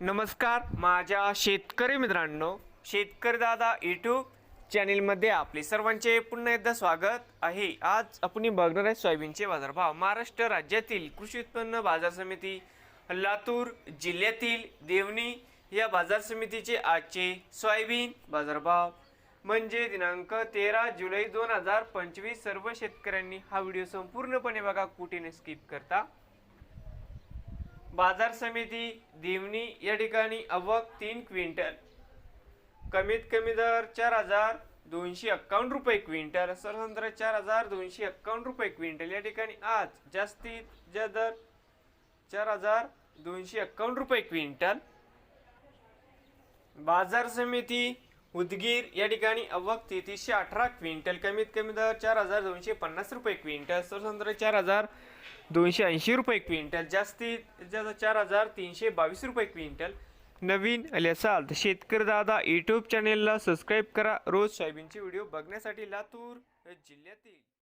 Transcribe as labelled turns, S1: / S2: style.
S1: नमस्कार माझ्या शेतकरी मित्रांनो शेतकरी दादा यूट्यूब चॅनेलमध्ये आपले सर्वांचे पुन्हा एकदा स्वागत आहे. आज आपण बघणार आहे सोयाबीनचे बाजारभाव. महाराष्ट्र राज्यातील कृषी उत्पन्न बाजार समिती लातूर जिल्ह्यातील देवणी या बाजार समितीचे आजचे सोयाबीन बाजारभाव. म्हणजे दिनांक तेरा जुलै दोन हजार पंचवीस सर्व शेतकऱ्यांनी हा व्हिडिओ संपूर्णपणे बघा कुठेने स्किप करता. बाजार समिती देवणी या ठिकाणी अवक तीन क्विंटल. कमीत कमी दर चार हजार दोनशे एक्कावन्न रुपये क्विंटल सर्वसाधारण चार हजार दोनशे एक्कावन्न रुपये क्विंटल. या ठिकाणी आज जास्तीत जास्त दर चार हजार दोनशे एक्कावन्न रुपये क्विंटल. बाजार समिती उदगीर या ठिकाणी अवक तेहतीसशे अठरा क्विंटल कमीत कमी दर चार हजार दोनशे पन्नास रुपये क्विंटल सर्वसाधारण चार हजार दोनशे ऐंशी रुपये क्विंटल जास्तीत जास्त चार हजार तीनशे बावीस रुपये क्विंटल. नवीन आले असाल तर शेतकरी दादा यूट्यूब चॅनेलला सबस्क्राईब करा. रोज सोयाबीनचे व्हिडिओ बघण्यासाठी लातूर जिल्ह्यातील